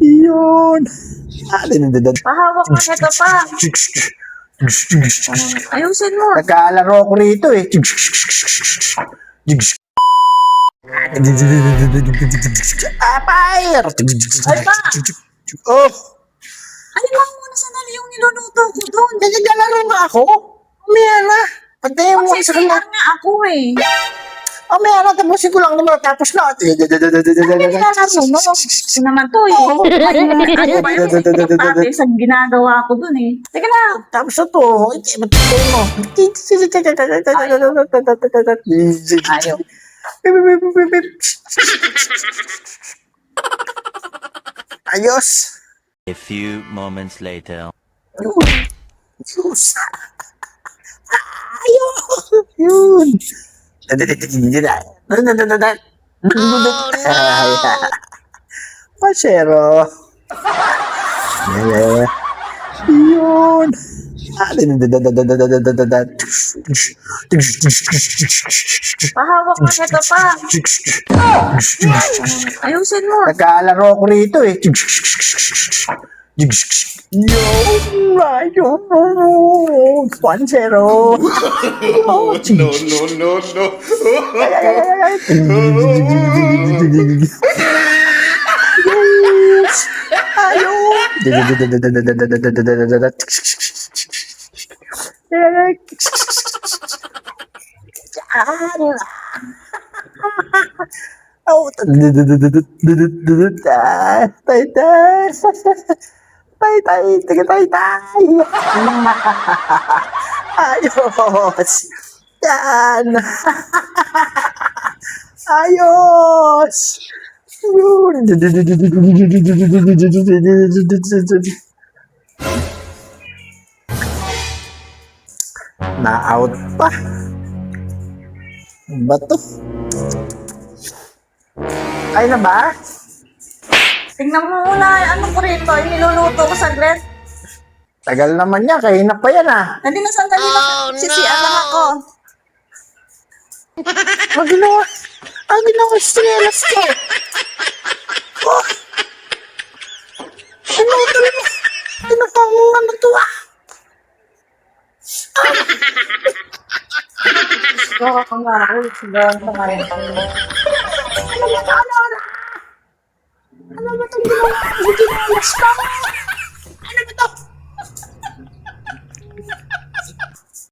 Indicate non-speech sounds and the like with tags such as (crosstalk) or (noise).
Yun. Ah, dinadadad. Pahawak ka nito pa. Ayusin mo. Nagkaalaro ko rito eh. Ah, fire! Ay pa! Oh, ba muna sandali yung niluluto ko doon? naglalaro nga ako. Umaya na. Pantay mo sa. CR nga ako eh. Umaya na, tapusin ko lang naman. Tapos na. Ano nilalaro mo? Ito naman to eh. Ay, ano ba yun? Pati sa ginagawa ko doon eh. Teka lang. Tapos na to. Matutay mo. Ayaw. Ayos. A few moments later. Ayos. Ayos. Yun. (laughs) Pasero. Yun. Pahawak ka nito pa. Ayusin mo. Nagkaalaro ko rito eh. Yun! Ayun! Pansero! Oh, no, no, no, no! Ay, ay, ay, ay, ay. Yes! Ayun! Yan! Oh, tay tay. Tay tay, tay. Ayos. Yan. (laughs) Ayos. Na-out pa. Ano Ba to? Ay na ba? Tingnan mo muna. Ano ko rito? Yung niluluto ko saglit. Tagal naman niya, kahina pa yan ah. Hindi na sandali na. Sisiyan lang ako. Ang ginawa, ang ginawa sinelas ko. Oh. Ano talaga? Ano pa ang ano to ah? Nakakangara ko. Sigawan. Ano ba ito? Ano ba 是吧